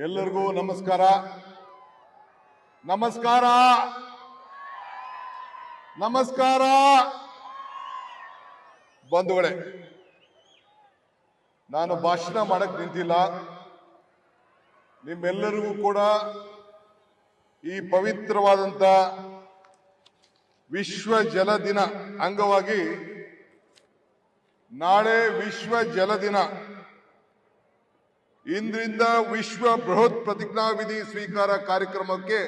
ಎಲ್ಲರಿಗೂ ನಮಸ್ಕಾರ. ನಮಸ್ಕಾರ. ನಮಸ್ಕಾರ. ಬಂಧುಗಳೇ, ನಾನು ಭಾಷಣ ಮಾಡಕ್ ನಿಂತಿಲ್ಲ. ನಿಮ್ಮೆಲ್ಲರಿಗೂ ಕೂಡ ಈ ಪವಿತ್ರವಾದಂತ ವಿಶ್ವ ಜಲ ದಿನ ಅಂಗವಾಗಿ ನಾಳೆ ವಿಶ್ವ ಜಲ ದಿನ. ಇಂದ್ರಿಂದ ವಿಶ್ವ ಬೃಹತ್ ಪ್ರತಿಜ್ಞಾವಿಧಿ ಸ್ವೀಕಾರ ಕಾರ್ಯಕ್ರಮಕ್ಕೆ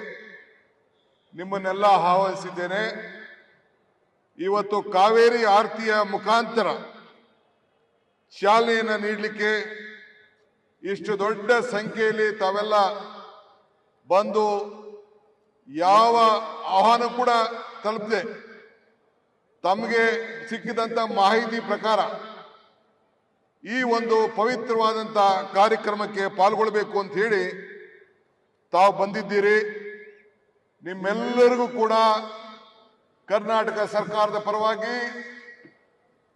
ನಿಮ್ಮನ್ನೆಲ್ಲ ಆಹ್ವಾನಿಸಿದ್ದೇನೆ. ಇವತ್ತು ಕಾವೇರಿ ಆರತಿಯ ಮುಖಾಂತರ ಚಾಲನೆಯನ್ನು ನೀಡಲಿಕ್ಕೆ ಇಷ್ಟು ದೊಡ್ಡ ಸಂಖ್ಯೆಯಲ್ಲಿ ತಾವೆಲ್ಲ ಬಂದು ಯಾವ ಆಹ್ವಾನ ಕೂಡ ತಲುಪಿದೆ. ತಮಗೆ ಸಿಕ್ಕಿದಂಥ ಮಾಹಿತಿ ಪ್ರಕಾರ ಈ ಒಂದು ಪವಿತ್ರವಾದಂಥ ಕಾರ್ಯಕ್ರಮಕ್ಕೆ ಪಾಲ್ಗೊಳ್ಬೇಕು ಅಂತ ಹೇಳಿ ತಾವು ಬಂದಿದ್ದೀರಿ. ನಿಮ್ಮೆಲ್ಲರಿಗೂ ಕೂಡ ಕರ್ನಾಟಕ ಸರ್ಕಾರದ ಪರವಾಗಿ,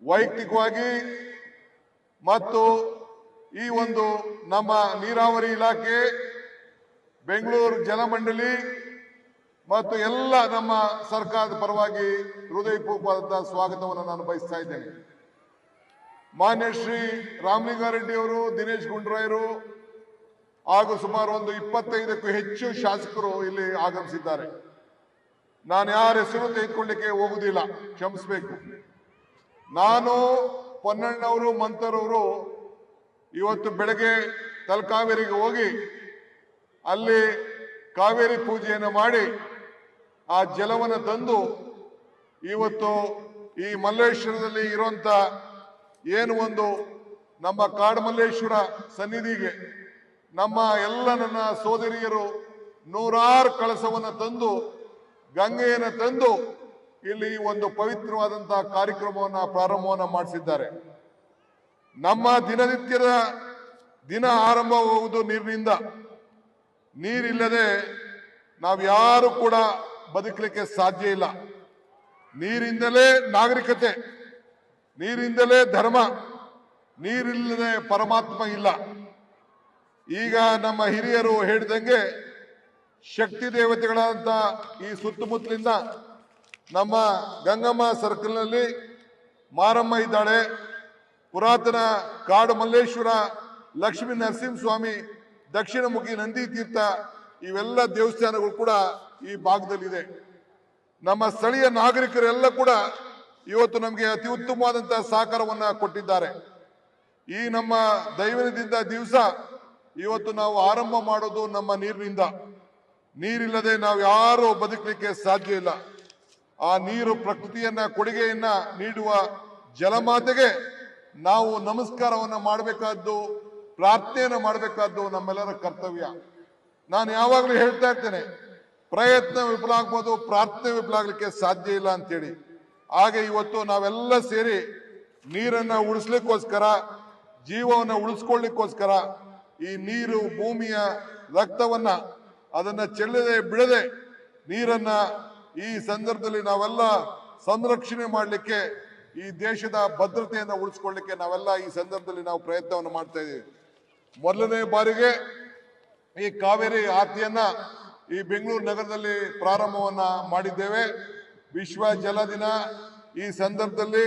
ವೈಯಕ್ತಿಕವಾಗಿ ಮತ್ತು ಈ ಒಂದು ನಮ್ಮ ನೀರಾವರಿ ಇಲಾಖೆ, ಬೆಂಗಳೂರು ಜಲಮಂಡಳಿ ಮತ್ತು ಎಲ್ಲ ನಮ್ಮ ಸರ್ಕಾರದ ಪರವಾಗಿ ಹೃದಯಪೂರ್ವಕವಾದಂತಹ ಸ್ವಾಗತವನ್ನು ನಾನು ಬಯಸ್ತಾ ಇದ್ದೇನೆ. ಮಾನ್ಯ ಶ್ರೀ ರಾಮಲಿಂಗಾರೆಡ್ಡಿ ಅವರು, ದಿನೇಶ್ ಗುಂಡ್ರಾಯರು ಹಾಗೂ ಸುಮಾರು ಒಂದು ಇಪ್ಪತ್ತೈದಕ್ಕೂ ಹೆಚ್ಚು ಶಾಸಕರು ಇಲ್ಲಿ ಆಗಮಿಸಿದ್ದಾರೆ. ನಾನು ಯಾರ ಹೆಸರು ತೆಗೆದುಕೊಳ್ಳಿಕ್ಕೆ ಹೋಗುದಿಲ್ಲ ಕ್ಷಮಿಸಬೇಕು. ನಾನು ಪೊನ್ನಣ್ಣವರು, ಮಂತರವರು ಇವತ್ತು ಬೆಳಗ್ಗೆ ತಲಕಾವೇರಿಗೆ ಹೋಗಿ ಅಲ್ಲಿ ಕಾವೇರಿ ಪೂಜೆಯನ್ನು ಮಾಡಿ ಆ ಜಲವನ್ನು ತಂದು ಇವತ್ತು ಈ ಮಲ್ಲೇಶ್ವರದಲ್ಲಿ ಇರುವಂತ ಏನು ಒಂದು ನಮ್ಮ ಕಾಡಮಲ್ಲೇಶ್ವರ ಸನ್ನಿಧಿಗೆ ನಮ್ಮ ಎಲ್ಲ ನನ್ನ ಸೋದರಿಯರು ನೂರಾರು ಕಳಸವನ್ನು ತಂದು, ಗಂಗೆಯನ್ನು ತಂದು ಇಲ್ಲಿ ಒಂದು ಪವಿತ್ರವಾದಂತಹ ಕಾರ್ಯಕ್ರಮವನ್ನು, ಪ್ರಾರಂಭವನ್ನು ಮಾಡಿಸಿದ್ದಾರೆ. ನಮ್ಮ ದಿನನಿತ್ಯದ ದಿನ ಆರಂಭವಾಗುವುದು ನೀರಿನಿಂದ. ನೀರಿಲ್ಲದೆ ನಾವು ಯಾರು ಕೂಡ ಬದುಕಲಿಕ್ಕೆ ಸಾಧ್ಯ ಇಲ್ಲ. ನೀರಿಂದಲೇ ನಾಗರಿಕತೆ. ನೀರಿಂದಲೇ ಧರ್ಮ, ನೀರಿಲ್ಲದೆ ಪರಮಾತ್ಮ ಇಲ್ಲ. ಈಗ ನಮ್ಮ ಹಿರಿಯರು ಹೇಳಿದಂಗೆ ಶಕ್ತಿ ದೇವತೆಗಳಾದಂಥ ಈ ಸುತ್ತಮುತ್ತಲಿಂದ ನಮ್ಮ ಗಂಗಮ್ಮ ಸರ್ಕಲ್ನಲ್ಲಿ ಮಾರಮ್ಮ ಇದ್ದಾಳೆ. ಪುರಾತನ ಕಾಡು ಮಲ್ಲೇಶ್ವರ, ಲಕ್ಷ್ಮೀ ನರಸಿಂಹಸ್ವಾಮಿ ದಕ್ಷಿಣಮುಖಿ ನಂದಿ ತೀರ್ಥ ಇವೆಲ್ಲ ದೇವಸ್ಥಾನಗಳು ಕೂಡ ಈ ಭಾಗದಲ್ಲಿದೆ. ನಮ್ಮ ಸ್ಥಳೀಯ ನಾಗರಿಕರೆಲ್ಲ ಕೂಡ ಇವತ್ತು ನಮಗೆ ಅತಿ ಉತ್ತಮವಾದಂತಹ ಸಹಕಾರವನ್ನ ಕೊಟ್ಟಿದ್ದಾರೆ. ಈ ನಮ್ಮ ದೈವದಿಂದ ದಿವಸ ಇವತ್ತು ನಾವು ಆರಂಭ ಮಾಡೋದು ನಮ್ಮ ನೀರಿನಿಂದ. ನೀರಿಲ್ಲದೆ ನಾವು ಯಾರು ಬದುಕಲಿಕ್ಕೆ ಸಾಧ್ಯ ಇಲ್ಲ. ಆ ನೀರು ಪ್ರಕೃತಿಯನ್ನ ಕೊಡುಗೆಯನ್ನ ನೀಡುವ ಜಲಮಾತೆಗೆ ನಾವು ನಮಸ್ಕಾರವನ್ನ ಮಾಡಬೇಕಾದ್ದು, ಪ್ರಾರ್ಥನೆಯನ್ನು ಮಾಡಬೇಕಾದ್ದು ನಮ್ಮೆಲ್ಲರ ಕರ್ತವ್ಯ. ನಾನು ಯಾವಾಗಲೂ ಹೇಳ್ತಾ ಇರ್ತೇನೆ, ಪ್ರಯತ್ನ ವಿಫಲ ಆಗ್ಬೋದು, ಪ್ರಾರ್ಥನೆ ವಿಫಲ ಆಗ್ಲಿಕ್ಕೆ ಸಾಧ್ಯ ಇಲ್ಲ ಅಂತೇಳಿ ಹಾಗೆ ಇವತ್ತು ನಾವೆಲ್ಲ ಸೇರಿ ನೀರನ್ನ ಉಳಿಸ್ಲಿಕ್ಕೋಸ್ಕರ, ಜೀವವನ್ನ ಉಳಿಸ್ಕೊಳ್ಲಿಕ್ಕೋಸ್ಕರ ಈ ನೀರು, ಭೂಮಿಯ ರಕ್ತವನ್ನ ಅದನ್ನ ಚೆಲ್ಲದೆ ಬಿಡದೆ ನೀರನ್ನ ಈ ಸಂದರ್ಭದಲ್ಲಿ ನಾವೆಲ್ಲ ಸಂರಕ್ಷಣೆ ಮಾಡಲಿಕ್ಕೆ, ಈ ದೇಶದ ಭದ್ರತೆಯನ್ನು ಉಳಿಸ್ಕೊಳ್ಳಿಕ್ಕೆ ನಾವೆಲ್ಲ ಈ ಸಂದರ್ಭದಲ್ಲಿ ನಾವು ಪ್ರಯತ್ನವನ್ನು ಮಾಡ್ತಾ ಇದ್ದೀವಿ. ಮೊದಲನೇ ಬಾರಿಗೆ ಈ ಕಾವೇರಿ ಆರತಿಯನ್ನ ಈ ಬೆಂಗಳೂರು ನಗರದಲ್ಲಿ ಪ್ರಾರಂಭವನ್ನ ಮಾಡಿದ್ದೇವೆ. ವಿಶ್ವ ಜಲ ದಿನ ಈ ಸಂದರ್ಭದಲ್ಲಿ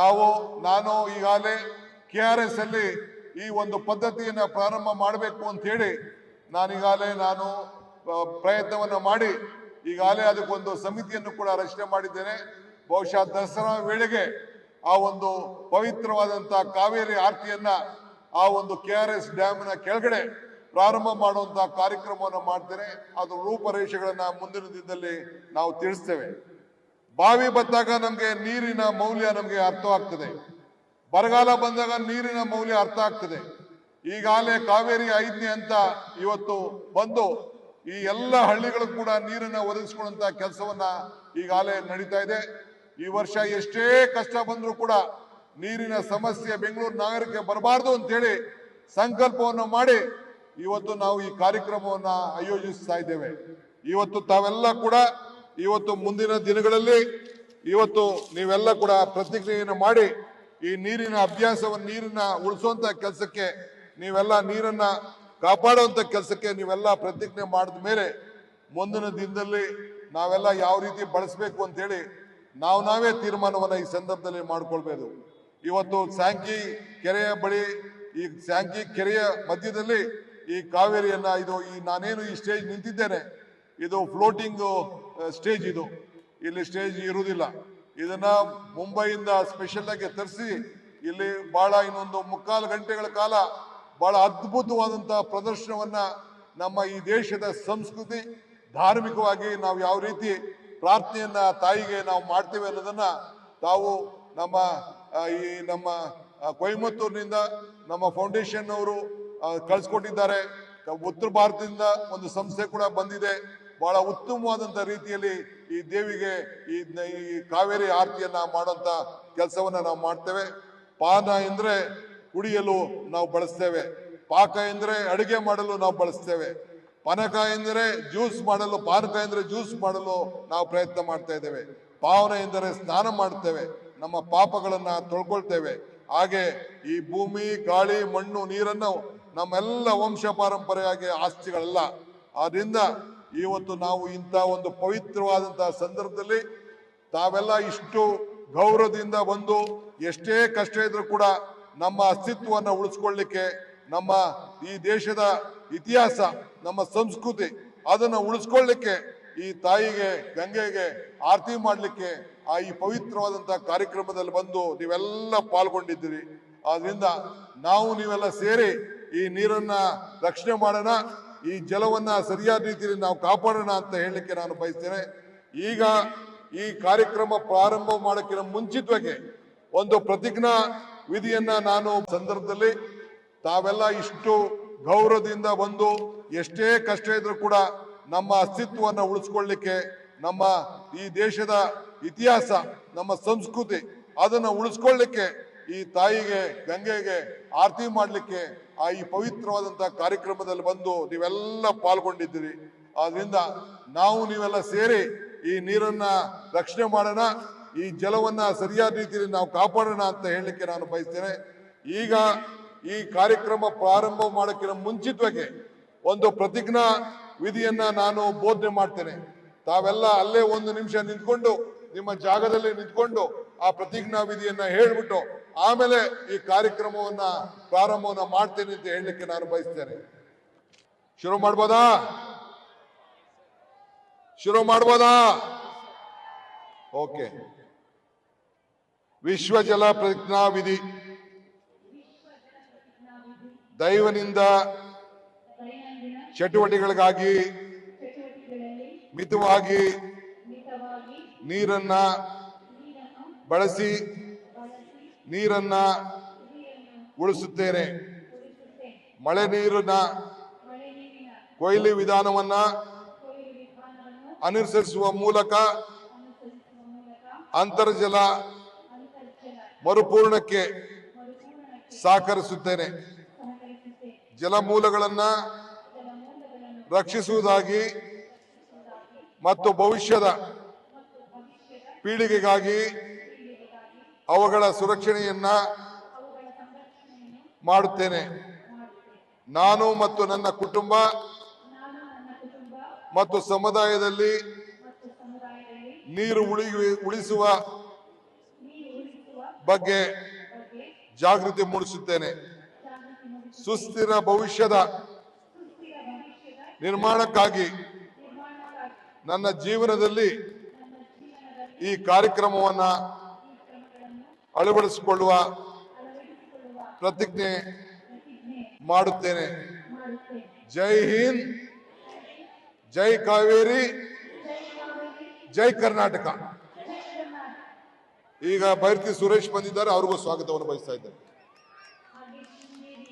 ನಾವು, ನಾನು ಈಗಾಗಲೇ ಕೆ ಆರ್ ಎಸ್ ಅಲ್ಲಿ ಈ ಒಂದು ಪದ್ಧತಿಯನ್ನ ಪ್ರಾರಂಭ ಮಾಡಬೇಕು ಅಂತ ಹೇಳಿ ನಾನೀಗಾಗಲೇ ನಾನು ಪ್ರಯತ್ನವನ್ನು ಪ್ರಯತ್ನವನ್ನ ಮಾಡಿ ಈಗಾಗಲೇ ಅದಕ್ಕೊಂದು ಸಮಿತಿಯನ್ನು ಕೂಡ ರಚನೆ ಮಾಡಿದ್ದೇನೆ. ಬಹುಶಃ ದಸರಾ ವೇಳೆಗೆ ಆ ಒಂದು ಪವಿತ್ರವಾದಂಥ ಕಾವೇರಿ ಆರತಿಯನ್ನ ಆ ಒಂದು ಕೆ ಆರ್ ಎಸ್ ಡ್ಯಾಮ್ನ ಕೆಳಗಡೆ ಪ್ರಾರಂಭ ಮಾಡುವಂತಹ ಕಾರ್ಯಕ್ರಮವನ್ನು ಮಾಡ್ತೇನೆ. ಅದು ರೂಪರೇಷೆಗಳನ್ನು ಮುಂದಿನ ದಿನದಲ್ಲಿ ನಾವು ತಿಳಿಸ್ತೇವೆ. ಬಾವಿ ಬತ್ತಾಗ ನಮಗೆ ನೀರಿನ ಮೌಲ್ಯ ನಮ್ಗೆ ಅರ್ಥವಾಗ್ತದೆ ಬರಗಾಲ ಬಂದಾಗ ನೀರಿನ ಮೌಲ್ಯ ಅರ್ಥ ಆಗ್ತದೆ. ಈಗಾಗಲೇ ಕಾವೇರಿ ಐದನೇ ಅಂತ ಇವತ್ತು ಬಂದು ಈ ಎಲ್ಲ ಹಳ್ಳಿಗಳು ಕೂಡ ನೀರನ್ನ ಒದಗಿಸ್ಕೊಳ್ಳುವಂತ ಕೆಲಸವನ್ನ ಈಗಾಗಲೇ ನಡೀತಾ ಇದೆ. ಈ ವರ್ಷ ಎಷ್ಟೇ ಕಷ್ಟ ಬಂದರೂ ಕೂಡ ನೀರಿನ ಸಮಸ್ಯೆ ಬೆಂಗಳೂರು ನಗರಕ್ಕೆ ಬರಬಾರ್ದು ಅಂತೇಳಿ ಸಂಕಲ್ಪವನ್ನು ಮಾಡಿ ಇವತ್ತು ನಾವು ಈ ಕಾರ್ಯಕ್ರಮವನ್ನ ಆಯೋಜಿಸ್ತಾ ಇದ್ದೇವೆ. ಇವತ್ತು ತಾವೆಲ್ಲ ಕೂಡ ಇವತ್ತು ಮುಂದಿನ ದಿನಗಳಲ್ಲಿ ಇವತ್ತು ನೀವೆಲ್ಲ ಕೂಡ ಪ್ರತಿಕ್ರಿಯೆಯನ್ನು ಮಾಡಿ ಈ ನೀರಿನ ಅಭ್ಯಾಸವನ್ನು ನೀರನ್ನ ಉಳಿಸುವಂತ ಕೆಲಸಕ್ಕೆ, ನೀವೆಲ್ಲ ನೀರನ್ನ ಕಾಪಾಡುವಂತ ಕೆಲಸಕ್ಕೆ ನೀವೆಲ್ಲ ಪ್ರತಿಜ್ಞೆ ಮಾಡಿದ ಮೇಲೆ ಮುಂದಿನ ದಿನದಲ್ಲಿ ನಾವೆಲ್ಲ ಯಾವ ರೀತಿ ಬಳಸಬೇಕು ಅಂತೇಳಿ ನಾವು ನಾವೇ ತೀರ್ಮಾನವನ್ನು ಈ ಸಂದರ್ಭದಲ್ಲಿ ಮಾಡಿಕೊಳ್ಬೇಕು ಇವತ್ತು ಸ್ಯಾಂಕಿ ಕೆರೆಯ ಬಳಿ, ಈ ಸ್ಯಾಂಕಿ ಕೆರೆಯ ಮಧ್ಯದಲ್ಲಿ ಈ ಕಾವೇರಿಯನ್ನ, ಇದು ಈ ನಾನೇನು ಈ ಸ್ಟೇಜ್ ನಿಂತಿದ್ದೇನೆ, ಇದು ಫ್ಲೋಟಿಂಗ್ ಸ್ಟೇಜ್ ಇದು. ಇಲ್ಲಿ ಸ್ಟೇಜ್ ಇರುವುದಿಲ್ಲ. ಇದನ್ನ ಮುಂಬೈಯಿಂದ ಸ್ಪೆಷಲ್ ಆಗಿ ತರಿಸಿ, ಇಲ್ಲಿ ಬಹಳ ಇನ್ನೊಂದು ಮುಕ್ಕಾಲು ಗಂಟೆಗಳ ಕಾಲ ಬಹಳ ಅದ್ಭುತವಾದಂತಹ ಪ್ರದರ್ಶನವನ್ನ ನಮ್ಮ ಈ ದೇಶದ ಸಂಸ್ಕೃತಿ, ಧಾರ್ಮಿಕವಾಗಿ ನಾವು ಯಾವ ರೀತಿ ಪ್ರಾರ್ಥನೆಯನ್ನ ತಾಯಿಗೆ ನಾವು ಮಾಡ್ತೇವೆ ಅನ್ನೋದನ್ನ ತಾವು ನಮ್ಮ ಈ ನಮ್ಮ ಕೊಯಮತ್ತೂರಿನಿಂದ ನಮ್ಮ ಫೌಂಡೇಶನ್ ಅವರು ಕಳಿಸ್ಕೊಟ್ಟಿದ್ದಾರೆ. ಉತ್ತರ ಭಾರತದಿಂದ ಒಂದು ಸಂಸ್ಥೆ ಕೂಡ ಬಂದಿದೆ. ಬಹಳ ಉತ್ತಮವಾದಂತ ರೀತಿಯಲ್ಲಿ ಈ ದೇವಿಗೆ ಈ ಈ ಕಾವೇರಿ ಆರತಿಯನ್ನ ಮಾಡುವಂತ ಕೆಲಸವನ್ನ ನಾವು ಮಾಡ್ತೇವೆ. ಪಾನ ಎಂದ್ರೆ ಕುಡಿಯಲು ನಾವು ಬಳಸ್ತೇವೆ. ಪಾಕ ಎಂದ್ರೆ ಅಡಿಗೆ ಮಾಡಲು ನಾವು ಬಳಸ್ತೇವೆ. ಪನಕ ಎಂದರೆ ಜ್ಯೂಸ್ ಮಾಡಲು, ಪಾನಕ ಎಂದರೆ ಜ್ಯೂಸ್ ಮಾಡಲು ನಾವು ಪ್ರಯತ್ನ ಮಾಡ್ತಾ ಇದ್ದೇವೆ. ಪಾವನ ಎಂದರೆ ಸ್ನಾನ ಮಾಡ್ತೇವೆ ನಮ್ಮ ಪಾಪಗಳನ್ನ ತೊಳ್ಕೊಳ್ತೇವೆ. ಹಾಗೆ ಈ ಭೂಮಿ, ಗಾಳಿ, ಮಣ್ಣು, ನೀರನ್ನು ನಮ್ಮೆಲ್ಲ ವಂಶ ಪಾರಂಪರೆಯಾಗಿ ಆಸ್ತಿಗಳಲ್ಲ. ಆದ್ರಿಂದ ಇವತ್ತು ನಾವು ಇಂಥ ಒಂದು ಪವಿತ್ರವಾದಂತಹ ಸಂದರ್ಭದಲ್ಲಿ ತಾವೆಲ್ಲ ಇಷ್ಟು ಗೌರವದಿಂದ ಬಂದು ಎಷ್ಟೇ ಕಷ್ಟ ಇದ್ರೂ ಕೂಡ ನಮ್ಮ ಅಸ್ತಿತ್ವವನ್ನು ಉಳಿಸ್ಕೊಳ್ಳಿಕ್ಕೆ ನಮ್ಮ ಈ ದೇಶದ ಇತಿಹಾಸ, ನಮ್ಮ ಸಂಸ್ಕೃತಿ ಅದನ್ನು ಉಳಿಸ್ಕೊಳ್ಳಿಕ್ಕೆ ಈ ತಾಯಿಗೆ, ಗಂಗೆಗೆ ಆರತಿ ಮಾಡಲಿಕ್ಕೆ ಆ ಈ ಪವಿತ್ರವಾದಂತಹ ಕಾರ್ಯಕ್ರಮದಲ್ಲಿ ಬಂದು ನೀವೆಲ್ಲ ಪಾಲ್ಗೊಂಡಿದ್ದೀರಿ. ಆದ್ರಿಂದ ನಾವು ನೀವೆಲ್ಲ ಸೇರಿ ಈ ನೀರನ್ನ ರಕ್ಷಣೆ ಮಾಡೋಣ. ಈ ಜಲವನ್ನ ಸರಿಯಾದ ರೀತಿಯಲ್ಲಿ ನಾವು ಕಾಪಾಡೋಣ ಅಂತ ಹೇಳಲಿಕ್ಕೆ ನಾನು ಬಯಸ್ತೇನೆ. ಈಗ ಈ ಕಾರ್ಯಕ್ರಮ ಪ್ರಾರಂಭ ಮಾಡೋಕ್ಕಿಂತ ಮುಂಚಿತವಾಗಿ ಒಂದು ಪ್ರತಿಜ್ಞಾ ವಿಧಿಯನ್ನ ನಾನು ಸಂದರ್ಭದಲ್ಲಿ ತಾವೆಲ್ಲ ಇಷ್ಟು ಗೌರವದಿಂದ ಬಂದು ಎಷ್ಟೇ ಕಷ್ಟ ಇದ್ರೂ ಕೂಡ ನಮ್ಮ ಅಸ್ತಿತ್ವವನ್ನು ಉಳಿಸ್ಕೊಳ್ಳಿಕ್ಕೆ ನಮ್ಮ ಈ ದೇಶದ ಇತಿಹಾಸ, ನಮ್ಮ ಸಂಸ್ಕೃತಿ ಅದನ್ನು ಉಳಿಸ್ಕೊಳ್ಳಿಕ್ಕೆ ಈ ತಾಯಿಗೆ, ಗಂಗೆಗೆ ಆರತಿ ಮಾಡಲಿಕ್ಕೆ ಆ ಈ ಪವಿತ್ರವಾದಂತಹ ಕಾರ್ಯಕ್ರಮದಲ್ಲಿ ಬಂದು ನೀವೆಲ್ಲ ಪಾಲ್ಗೊಂಡಿದ್ದೀರಿ. ಆದ್ರಿಂದ ನಾವು ನೀವೆಲ್ಲ ಸೇರಿ ಈ ನೀರನ್ನ ರಕ್ಷಣೆ ಮಾಡೋಣ, ಈ ಜಲವನ್ನ ಸರಿಯಾದ ರೀತಿಯಲ್ಲಿ ನಾವು ಕಾಪಾಡೋಣ ಅಂತ ಹೇಳಲಿಕ್ಕೆ ನಾನು ಬಯಸ್ತೇನೆ. ಈಗ ಈ ಕಾರ್ಯಕ್ರಮ ಪ್ರಾರಂಭ ಮಾಡೋಕ್ಕಿಂತ ಮುಂಚಿತವಾಗಿ ಒಂದು ಪ್ರತಿಜ್ಞಾ ವಿಧಿಯನ್ನ ನಾನು ಬೋಧನೆ ಮಾಡ್ತೇನೆ. ತಾವೆಲ್ಲ ಅಲ್ಲೇ ಒಂದು ನಿಮಿಷ ನಿಂತ್ಕೊಂಡು, ನಿಮ್ಮ ಜಾಗದಲ್ಲಿ ನಿಂತ್ಕೊಂಡು ಆ ಪ್ರತಿಜ್ಞಾ ವಿಧಿಯನ್ನ ಹೇಳ್ಬಿಟ್ಟು ಆಮೇಲೆ ಈ ಕಾರ್ಯಕ್ರಮವನ್ನ ಪ್ರಾರಂಭವನ್ನ ಮಾಡ್ತೇನೆ ಅಂತ ಹೇಳಲಿಕ್ಕೆ ನಾನು ಬಯಸ್ತೇನೆ. ಶುರು ಮಾಡ್ಬೋದಾ? ಶುರು ಮಾಡ್ಬೋದಾ? ಓಕೆ. ವಿಶ್ವ ಜಲ ಪ್ರತಿಜ್ಞಾ ವಿಧಿ ದೈವನಿಂದ ಚಟುವಟಿಕೆಗಳಿಗಾಗಿ ಮಿತವಾಗಿ ನೀರನ್ನ ಬಳಸಿ ನೀರನ್ನ ನೀರನ್ನು ಉಳಿಸುತ್ತೇನೆ. ಮಳೆ ನೀರಿನ ಕೊಯ್ಲಿ ವಿಧಾನವನ್ನ ಅನುಸರಿಸುವ ಮೂಲಕ ಅಂತರ್ಜಲ ಮರುಪೂರ್ಣಕ್ಕೆ ಸಹಕರಿಸುತ್ತೇನೆ. ಜಲಮೂಲಗಳನ್ನ ರಕ್ಷಿಸುವುದಾಗಿ ಮತ್ತು ಭವಿಷ್ಯದ ಪೀಳಿಗೆಗಾಗಿ ಅವುಗಳ ಸುರಕ್ಷಣೆಯನ್ನ ಮಾಡುತ್ತೇನೆ. ನಾನು ಮತ್ತು ನನ್ನ ಕುಟುಂಬ ಮತ್ತು ಸಮುದಾಯದಲ್ಲಿ ನೀರು ಉಳಿ ಉಳಿಸುವ ಬಗ್ಗೆ ಜಾಗೃತಿ ಮೂಡಿಸುತ್ತೇನೆ. ಸುಸ್ಥಿರ ಭವಿಷ್ಯದ ನಿರ್ಮಾಣಕ್ಕಾಗಿ ನನ್ನ ಜೀವನದಲ್ಲಿ ಈ ಕಾರ್ಯಕ್ರಮವನ್ನ ಅಳವಡಿಸಿಕೊಳ್ಳುವ ಪ್ರತಿಜ್ಞೆ ಮಾಡುತ್ತೇನೆ. ಜೈ ಹಿಂದ್, ಜೈ ಕಾವೇರಿ, ಜೈ ಕರ್ನಾಟಕ. ಈಗ ಭೈರತಿ ಸುರೇಶ್ ಬಂದಿದ್ದಾರೆ, ಅವ್ರಿಗೂ ಸ್ವಾಗತವನ್ನು ಬಯಸ್ತಾ ಇದ್ದೇನೆ.